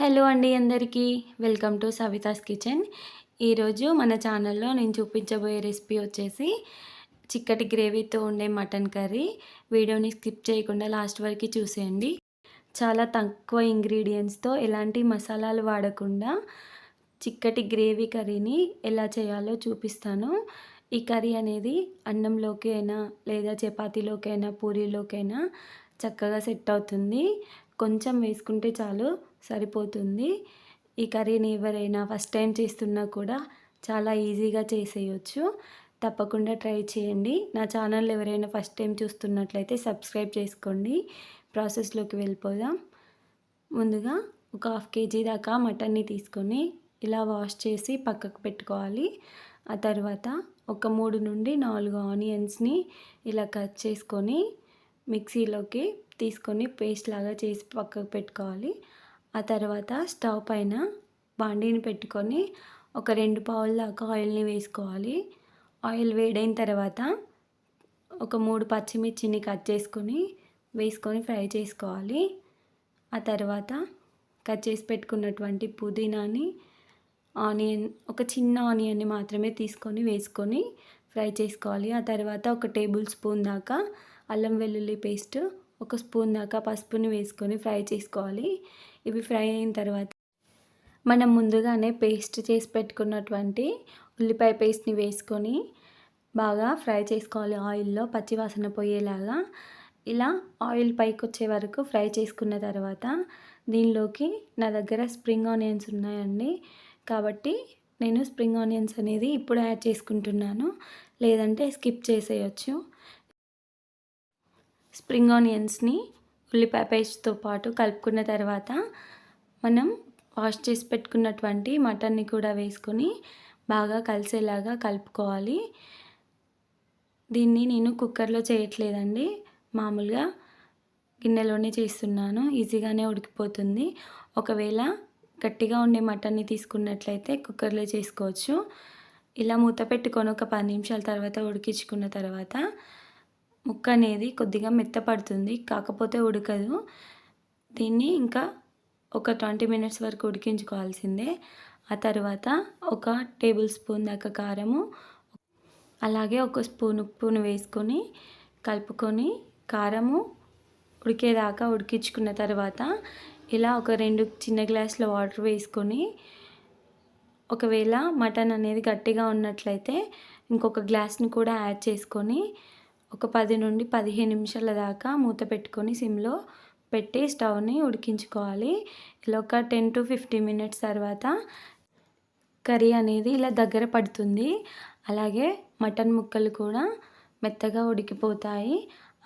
Hello అండి అందరికీ. Welcome to Savita's kitchen. ఈరోజు మన ఛానల్లో నేను చూపించబోయే రెసిపీ వచ్చేసి చిక్కటి గ్రేవీతో ఉండే మటన్ కర్రీ. వీడియోని స్కిప్ చేయకుండా లాస్ట్ వరకు చూసేయండి. చాలా తక్కువ ఇంగ్రీడియంట్స్తో ఎలాంటి మసాలాలు వాడకుండా చిక్కటి గ్రేవీ కర్రీని ఎలా చేయాలో చూపిస్తాను. ఈ కర్రీ అనేది అన్నంలోకి అయినా లేదా చపాతీలోకైనా పూరీలోకైనా చక్కగా సెట్ అవుతుంది. కొంచెం వేసుకుంటే చాలు సరిపోతుంది. ఈ కర్రీని ఎవరైనా ఫస్ట్ టైం చేస్తున్నా కూడా చాలా ఈజీగా చేసేయచ్చు. తప్పకుండా ట్రై చేయండి. నా ఛానల్ ఎవరైనా ఫస్ట్ టైం చూస్తున్నట్లయితే సబ్స్క్రైబ్ చేసుకోండి. ప్రాసెస్లోకి వెళ్ళిపోదాం. ముందుగా ఒక హాఫ్ కేజీ దాకా మటన్ని తీసుకొని ఇలా వాష్ చేసి పక్కకు పెట్టుకోవాలి. ఆ తర్వాత ఒక మూడు నుండి నాలుగు ఆనియన్స్ని ఇలా కట్ చేసుకొని మిక్సీలోకి తీసుకొని పేస్ట్ లాగా చేసి పక్కకు పెట్టుకోవాలి. ఆ తర్వాత స్టవ్ పైన బాండీని పెట్టుకొని ఒక రెండు పావుల దాకా ఆయిల్ని వేసుకోవాలి. ఆయిల్ వేడైన తర్వాత ఒక మూడు పచ్చిమిర్చిని కట్ చేసుకొని వేసుకొని ఫ్రై చేసుకోవాలి. ఆ తర్వాత కట్ చేసి పెట్టుకున్నటువంటి పుదీనాని ఆనియన్ ఒక చిన్న ఆనియన్ని మాత్రమే తీసుకొని వేసుకొని ఫ్రై చేసుకోవాలి. ఆ తర్వాత ఒక టేబుల్ స్పూన్ దాకా అల్లం వెల్లుల్లి పేస్ట్ ఒక స్పూన్ దాకా పసుపుని వేసుకొని ఫ్రై చేసుకోవాలి. ఇవి ఫ్రై అయిన తర్వాత మనం ముందుగానే పేస్ట్ చేసి పెట్టుకున్నటువంటి ఉల్లిపాయ పేస్ట్ని వేసుకొని బాగా ఫ్రై చేసుకోవాలి ఆయిల్లో పచ్చివాసన పోయేలాగా. ఇలా ఆయిల్ పైకి వచ్చే వరకు ఫ్రై చేసుకున్న తర్వాత దీనిలోకి నా దగ్గర స్ప్రింగ్ ఆనియన్స్ ఉన్నాయండి. కాబట్టి నేను స్ప్రింగ్ ఆనియన్స్ అనేది ఇప్పుడు యాడ్ చేసుకుంటున్నాను. లేదంటే స్కిప్ చేసేయచ్చు. స్ప్రింగ్ ఆనియన్స్ని ఉల్లిపాయ పేస్ట్తో పాటు కలుపుకున్న తర్వాత మనం వాష్ చేసి పెట్టుకున్నటువంటి మటన్ని కూడా వేసుకొని బాగా కలిసేలాగా కలుపుకోవాలి. దీన్ని నేను కుక్కర్లో చేయట్లేదండి. మామూలుగా గిన్నెలోనే చేస్తున్నాను. ఈజీగానే ఉడికిపోతుంది. ఒకవేళ గట్టిగా ఉండే మటన్ని తీసుకున్నట్లయితే కుక్కర్లో చేసుకోవచ్చు. ఇలా మూత పెట్టుకొని ఒక పది నిమిషాల తర్వాత ఉడికించుకున్న తర్వాత ముక్క అనేది కొద్దిగా మెత్తపడుతుంది కాకపోతే ఉడకదు. దీన్ని ఇంకా ఒక ట్వంటీ మినిట్స్ వరకు ఉడికించుకోవాల్సిందే. ఆ తర్వాత ఒక టేబుల్ స్పూన్ దాకా కారము అలాగే ఒక స్పూన్ ఉప్పును వేసుకొని కలుపుకొని కారము ఉడికేదాకా ఉడికించుకున్న తర్వాత ఇలా ఒక రెండు చిన్న గ్లాసుల వాటర్ వేసుకొని ఒకవేళ మటన్ అనేది గట్టిగా ఉన్నట్లయితే ఇంకొక గ్లాస్ని కూడా యాడ్ చేసుకొని ఒక పది నుండి పదిహేను నిమిషాల దాకా మూత పెట్టుకొని సిమ్లో పెట్టి స్టవ్ని ఉడికించుకోవాలి. ఇలా ఒక టెన్ టు ఫిఫ్టీన్ మినిట్స్ తర్వాత కర్రీ అనేది ఇలా దగ్గర పడుతుంది. అలాగే మటన్ ముక్కలు కూడా మెత్తగా ఉడికిపోతాయి.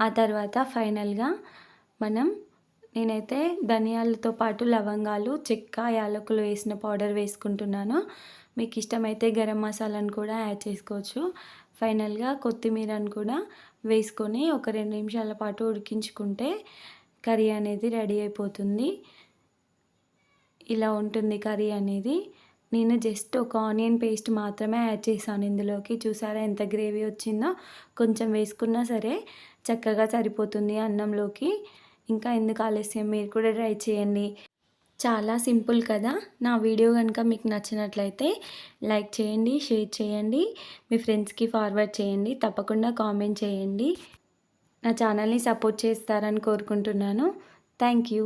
ఆ తర్వాత ఫైనల్గా మనం నేనైతే ధనియాలతో పాటు లవంగాలు చెక్క యాలకులు వేసిన పౌడర్ వేసుకుంటున్నాను. మీకు ఇష్టమైతే గరం మసాలాను కూడా యాడ్ చేసుకోవచ్చు. ఫైనల్గా కొత్తిమీరను కూడా వేసుకొని ఒక రెండు నిమిషాల పాటు ఉడికించుకుంటే కర్రీ అనేది రెడీ అయిపోతుంది. ఇలా ఉంటుంది కర్రీ అనేది. నేను జస్ట్ ఒక ఆనియన్ పేస్ట్ మాత్రమే యాడ్ చేశాను ఇందులోకి. చూసారా ఎంత గ్రేవీ వచ్చిందో? కొంచెం వేసుకున్నా సరే చక్కగా సరిపోతుంది అన్నంలోకి. ఇంకా ఎందుకు ఆలస్యం? మీరు కూడా ట్రై చేయండి. చాలా సింపుల్ కదా. నా వీడియో కనుక మీకు నచ్చినట్లయితే లైక్ చేయండి షేర్ చేయండి మీ ఫ్రెండ్స్కి ఫార్వర్డ్ చేయండి తప్పకుండా కామెంట్ చేయండి. నా ఛానల్ని సపోర్ట్ చేస్తారని కోరుకుంటున్నాను. Thank you.